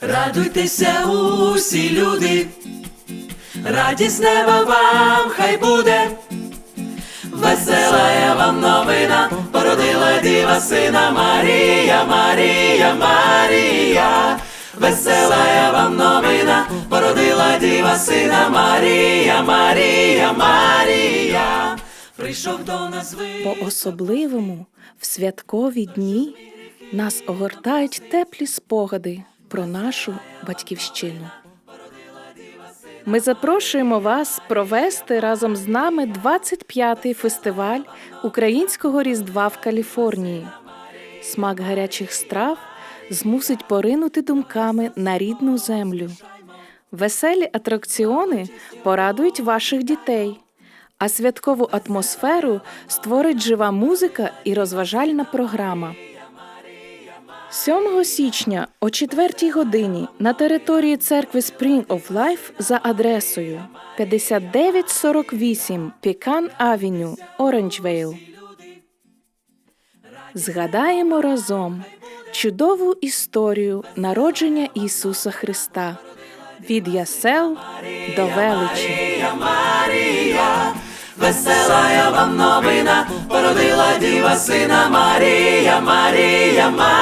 Радуйтеся усі люди, радість неба вам хай буде. Весела вам новина, породила діва сина Марія, Марія, Марія. Весела вам новина, породила діва сина Марія, Марія, Марія. Прийшов до нас ви. По-особливому в святкові дні нас огортають теплі спогади про нашу батьківщину. Ми запрошуємо вас провести разом з нами 25-й фестиваль українського різдва в Каліфорнії. Смак гарячих страв змусить поринути думками на рідну землю. Веселі атракціони порадують ваших дітей, а святкову атмосферу створить жива музика і розважальна програма. 7 січня о 4 годині на території церкви Spring of Life за адресою 5948 Пікан Авеню, Оранжвейл. Згадаємо разом чудову історію народження Ісуса Христа від ясел до величі. Весела вам новина, породила діва сина Марія, Марія, Марія.